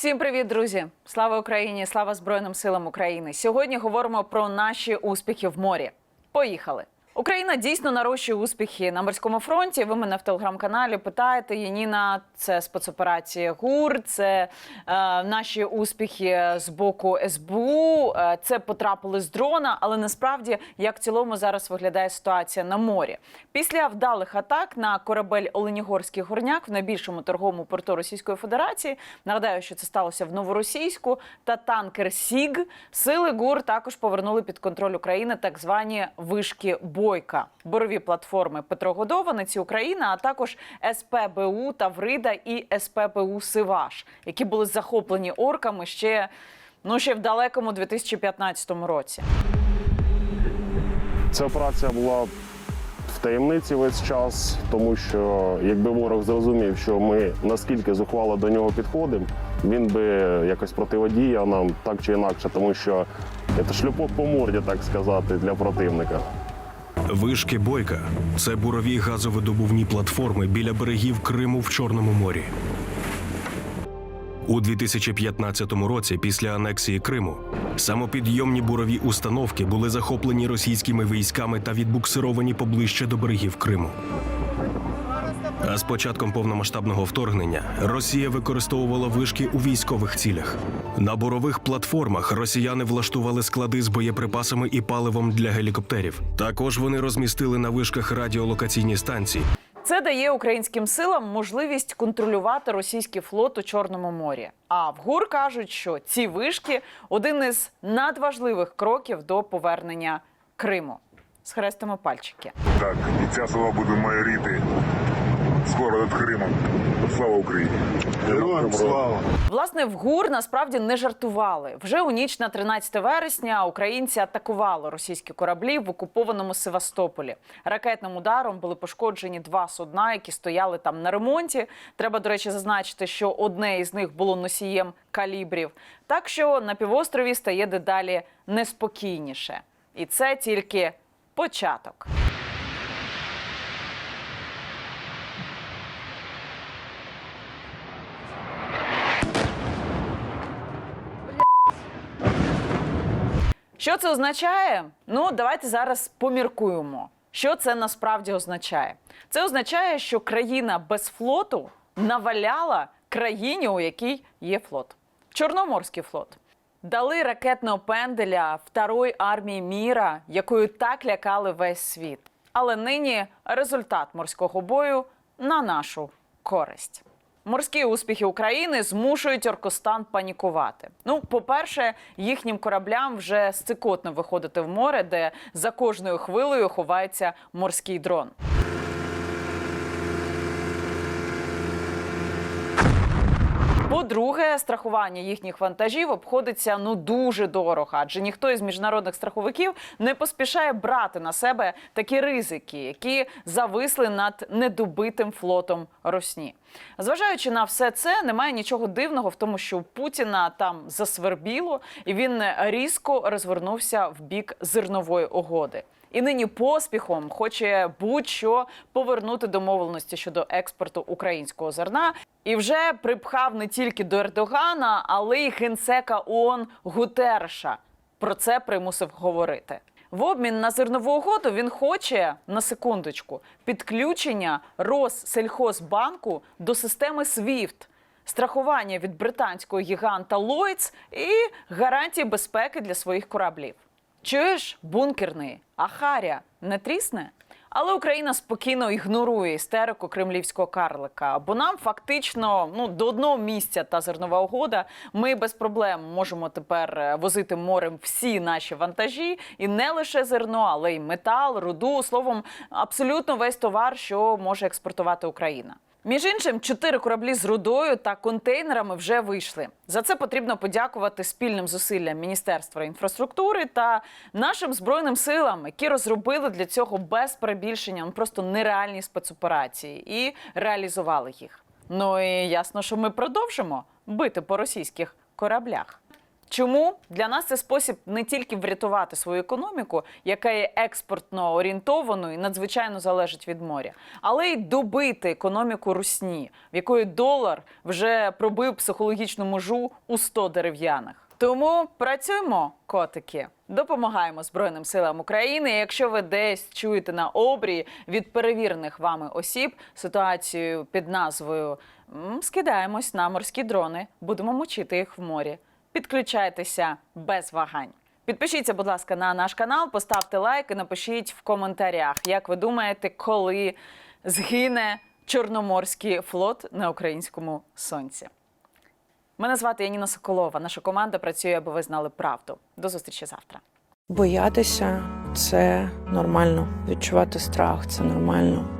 Всім привіт, друзі! Слава Україні! Слава Збройним силам України! Сьогодні говоримо про наші успіхи в морі. Поїхали! Україна дійсно нарощує успіхи на морському фронті. Ви мене в телеграм-каналі питаєте. Яніна, це спецоперація ГУР, це е, наші успіхи з боку СБУ. Е, це потрапили з дрона. Але насправді, як в цілому зараз виглядає ситуація на морі. Після вдалих атак на корабель Оленігорський горняк в найбільшому торговому порту Російської Федерації. Нагадаю, що це сталося в Новоросійську та танкер Сіг. Сили ГУР також повернули під контроль України так звані вишки Бойка, борові платформи Петро Петрогодованиці Україна, а також СПБУ Таврида і СПБУ Сиваш, які були захоплені орками ще ну ще в далекому 2015 році. Ця операція була в таємниці весь час, тому що якби ворог зрозумів, що ми наскільки зухвало до нього підходимо, він би якось противодіяв нам так чи інакше, тому що це шлюпок по морді, так сказати, для противника. Вишки Бойка це бурові газовидобувні платформи біля берегів Криму в Чорному морі. У 2015 році, після анексії Криму, самопідйомні бурові установки були захоплені російськими військами та відбуксировані поближче до берегів Криму. А з початком повномасштабного вторгнення Росія використовувала вишки у військових цілях. На бурових платформах росіяни влаштували склади з боєприпасами і паливом для гелікоптерів. Також вони розмістили на вишках радіолокаційні станції, Це дає українським силам можливість контролювати російський флот у Чорному морі. А в ГУР кажуть, що ці вишки один із надважливих кроків до повернення Криму. Схрестимо пальчики. Так, і ця села буде майоріти скоро над Кримом. Слава Україні! Героям слава! Власне, в ГУР насправді не жартували. Вже у ніч на 13 вересня українці атакували російські кораблі в окупованому Севастополі. Ракетним ударом були пошкоджені два судна, які стояли там на ремонті. Треба, до речі, зазначити, що одне із них було носієм калібрів. Так що на півострові стає дедалі неспокійніше. І це тільки початок. Що це означає? Ну, давайте зараз поміркуємо. Що це насправді означає? Це означає, що країна без флоту наваляла країні, у якій є флот. Чорноморський флот. Дали ракетного пенделя второї армії міра, якою так лякали весь світ. Але нині результат морського бою на нашу користь. Морські успіхи України змушують Оркостан панікувати. Ну, по-перше, їхнім кораблям вже стикотно виходити в море, де за кожною хвилею ховається морський дрон. По-друге, страхування їхніх вантажів обходиться ну дуже дорого, адже ніхто із міжнародних страховиків не поспішає брати на себе такі ризики, які зависли над недобитим флотом Росні. Зважаючи на все це, немає нічого дивного в тому, що Путіна там засвербіло, і він різко розвернувся в бік зернової угоди. І нині поспіхом хоче будь-що повернути домовленості щодо експорту українського зерна. І вже припхав не тільки до Ердогана, але й генсека ООН Гутерша. Про це примусив говорити. В обмін на зернову угоду він хоче на секундочку підключення Россельхозбанку до системи SWIFT, страхування від британського гіганта Lloyds і гарантії безпеки для своїх кораблів. Чуєш, бункерний, а Харя не трісне? Але Україна спокійно ігнорує істерику кремлівського карлика. Бо нам фактично ну до одного місця та зернова угода. Ми без проблем можемо тепер е, возити морем всі наші вантажі, і не лише зерно, але й метал, руду. Словом, абсолютно весь товар, що може експортувати Україна. Між іншим, чотири кораблі з рудою та контейнерами вже вийшли. За це потрібно подякувати спільним зусиллям Міністерства інфраструктури та нашим збройним силам, які розробили для цього без перебільшення ну, просто нереальні спецоперації і реалізували їх. Ну і ясно, що ми продовжимо бити по російських кораблях. Чому для нас це спосіб не тільки врятувати свою економіку, яка є експортно орієнтованою і надзвичайно залежить від моря, але й добити економіку русні, в якої долар вже пробив психологічну межу у 100 дерев'яних. Тому працюємо, котики. Допомагаємо Збройним силам України. Якщо ви десь чуєте на обрії від перевірених вами осіб ситуацію під назвою скидаємось на морські дрони, будемо мочити їх в морі. Підключайтеся без вагань. Підпишіться, будь ласка, на наш канал, поставте лайк і напишіть в коментарях, як ви думаєте, коли згине Чорноморський флот на українському сонці. Мене звати Яніна Соколова. Наша команда працює, аби ви знали правду. До зустрічі завтра. Боятися це нормально. Відчувати страх це нормально.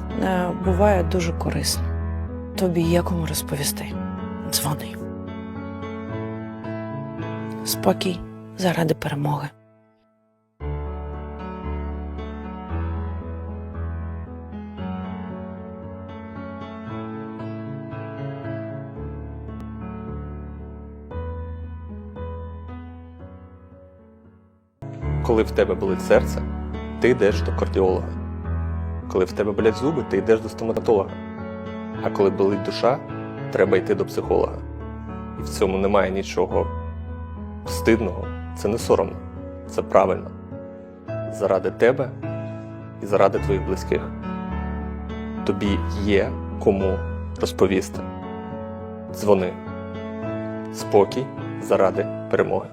буває дуже корисно. Тобі є кому розповісти. Дзвони. Спокій заради перемоги. Коли в тебе болить серце, ти йдеш до кардіолога. Коли в тебе болять зуби, ти йдеш до стоматолога. А коли болить душа, треба йти до психолога. І в цьому немає нічого стидного, це не соромно, це правильно. Заради тебе і заради твоїх близьких. Тобі є кому розповісти. Дзвони. Спокій заради перемоги.